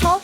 โ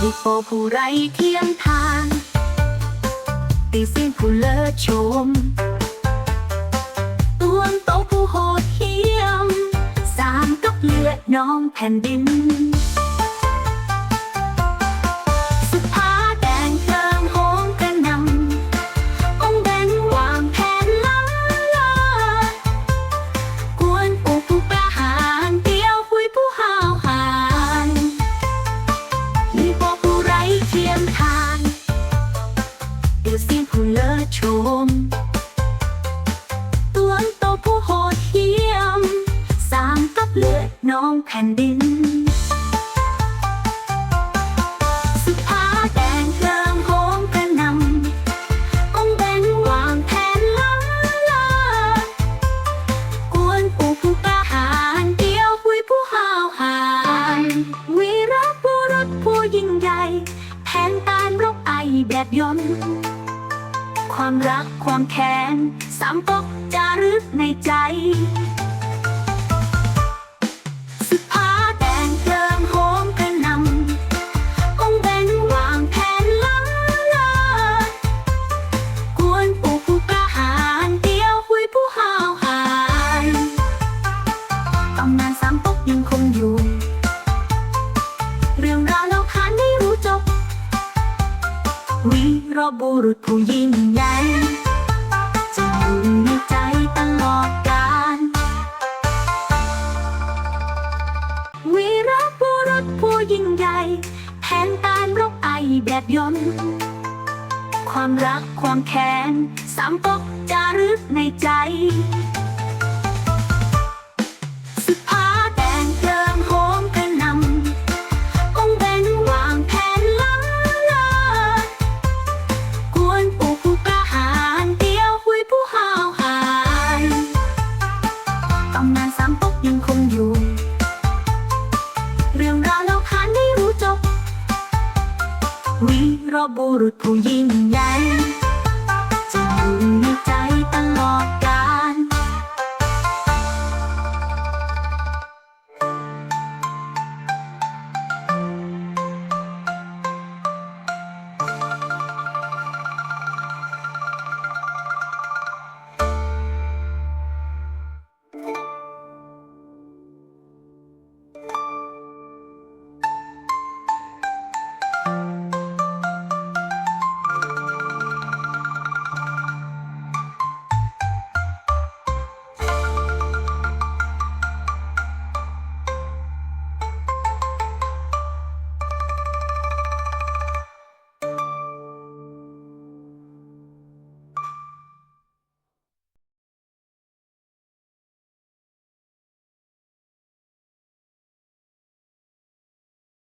ฮิปโปผู้ไรเทียมทาน ตีสิ้นผู้เลิศชมตวงโตผู้โหดเหี้ยม สามตกเลือดน้องแผ่นดิน น้องแผ่นดิน สุภาแดงเพลิงโหมกระนำองค์แบงวางแผนล้ำเลิศกวนปูผู้กล้าหาญเดียวหุยผู้ห้าวหาญวีรบุรุษผู้ยิ่งใหญ่แผนการรบไอแบบยนต์ความรักความแค้นสามปกจารึกในใจ วีรบุรุษผู้ยิ่งใหญ่จะอยู่ในใจตลอดกาลวีรบุรุษผู้ยิ่งใหญ่แผนการรบไอแบบยนต์ความรักความแค้นสามปกจารึกในใจ ราะบุรุษผู้ยิ่งใหญ่จะอยู่